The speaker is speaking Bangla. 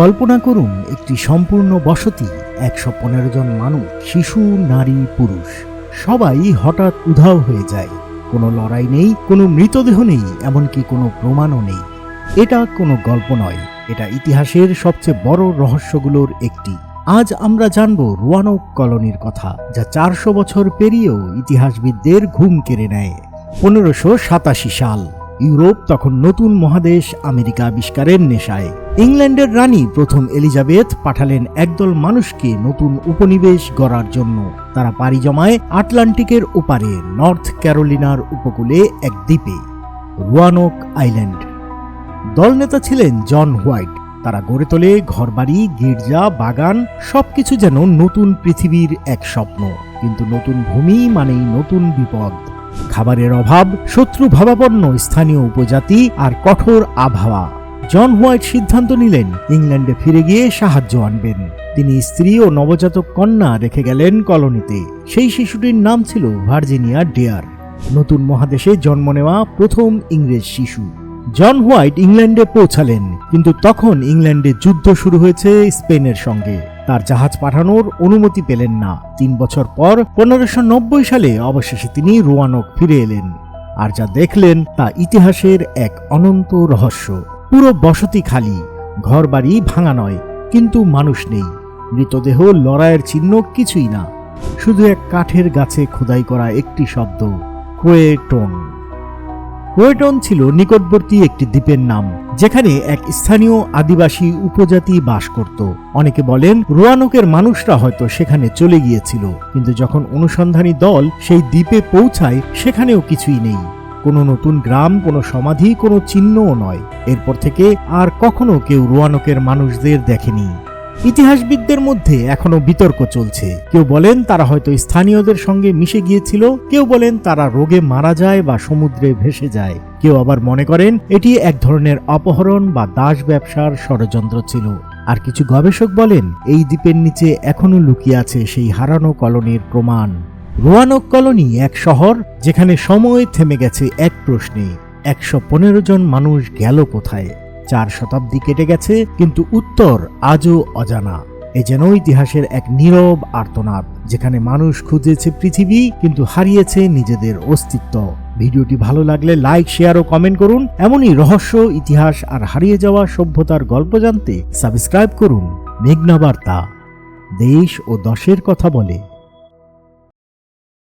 কল্পনা করুন, একটি সম্পূর্ণ বসতি, একশো পনেরো জন মানুষ, শিশু, নারী, পুরুষ, সবাই হঠাৎ উধাও হয়ে যায়। কোনো লড়াই নেই, কোনো মৃতদেহ নেই, এমনকি কোনো প্রমাণও নেই। এটা কোনো গল্প নয়, এটা ইতিহাসের সবচেয়ে বড় রহস্যগুলোর একটি। আজ আমরা জানব রুয়ানক কলোনির কথা, যা চারশো বছর পেরিয়েও ইতিহাসবিদদের ঘুম কেড়ে নেয়। পনেরোশো সাতাশি সাল, ইউরোপ তখন নতুন মহাদেশ, আমেরিকা আবিষ্কারের নেশায়। ইংল্যান্ডের রানী প্রথম এলিজাবেথ পাঠালেন একদল মানুষকে নতুন উপনিবেশ গড়ার জন্য। তারা পাড়ি জমায় আটলান্টিকের ওপারে নর্থ ক্যারোলিনার উপকূলে এক দ্বীপে রুয়ানক আইল্যান্ড। দলনেতা ছিলেন জন হোয়াইট। তারা গড়ে তোলে ঘরবাড়ি, গির্জা, বাগান, সবকিছু যেন নতুন পৃথিবীর এক স্বপ্ন। কিন্তু নতুন ভূমি মানেই নতুন বিপদ। খাবারের অভাব, শত্রু ভাবাপন্ন স্থানীয় উপজাতি আর কঠোর আবহাওয়া। জন হোয়াইট সিদ্ধান্ত নিলেন, ইংল্যান্ডে ফিরে গিয়ে সাহায্য আনবেন। তিনি স্ত্রী ও নবজাতক কন্যা রেখে গেলেন কলোনিতে। সেই শিশুটির নাম ছিল ভার্জিনিয়া ডেয়ার। নতুন মহাদেশে জন্ম নেওয়া প্রথম ইংরেজ শিশু। জন হোয়াইট ইংল্যান্ডে পৌঁছালেন, কিন্তু তখন ইংল্যান্ডে যুদ্ধ শুরু হয়েছে স্পেনের সঙ্গে। তার জাহাজ পাঠানোর অনুমতি পেলেন না। তিন বছর পর পনেরোশো নব্বই সালে অবশেষে তিনি রোয়ানক ফিরে এলেন। আর যা দেখলেন তা ইতিহাসের এক অনন্ত রহস্য। পুরো বসতি খালি, ঘরবাড়ি ভাঙা নয়, কিন্তু মানুষ নেই। মৃতদেহ, লড়াইয়ের চিহ্ন কিছুই না। শুধু এক কাঠের গাছে খোদাই করা একটি শব্দ, কোয়েটন। কোয়েটন ছিল নিকটবর্তী একটি দ্বীপের নাম, যেখানে এক স্থানীয় আদিবাসী উপজাতি বাস করত। অনেকে বলেন, রোয়ানকের মানুষরা হয়তো সেখানে চলে গিয়েছিল, কিন্তু যখন অনুসন্ধানী দল সেই দ্বীপে পৌঁছায়, সেখানেও কিছুই নেই। কোনো নতুন গ্রাম, কোনো সমাধি, কোনো চিহ্নও নয়। এরপর থেকে আর কখনো কেউ রোয়ানকের মানুষদের দেখেনি। ইতিহাসবিদদের মধ্যে এখনও বিতর্ক চলছে। কেউ বলেন তারা হয়তো স্থানীয়দের সঙ্গে মিশে গিয়েছিল, কেউ বলেন তারা রোগে মারা যায় বা সমুদ্রে ভেসে যায়। কেউ আবার মনে করেন এটি এক ধরনের অপহরণ বা দাস ব্যবসার ষড়যন্ত্র ছিল। আর কিছু গবেষক বলেন, এই দ্বীপের নিচে এখনও লুকিয়ে আছে সেই হারানো কলোনির প্রমাণ। রোয়ানক কলোনি এক শহর যেখানে সময় থেমে গেছে এক প্রশ্নে। একশো পনেরো জন মানুষ গেল কোথায়? চার শতাব্দী কেটে গেছে, কিন্তু উত্তর আজও অজানা। এ যেন ইতিহাসের এক নীরব আর্তনাদ, যেখানে মানুষ খুঁজেছে পৃথিবী, কিন্তু হারিয়েছে নিজেদের অস্তিত্ব। ভিডিওটি ভালো লাগলে লাইক, শেয়ার ও কমেন্ট করুন। এমনই রহস্য, ইতিহাস আর হারিয়ে যাওয়া সভ্যতার গল্প জানতে সাবস্ক্রাইব করুন মেঘনা বার্তা। দেশ ও দশের কথা বলে।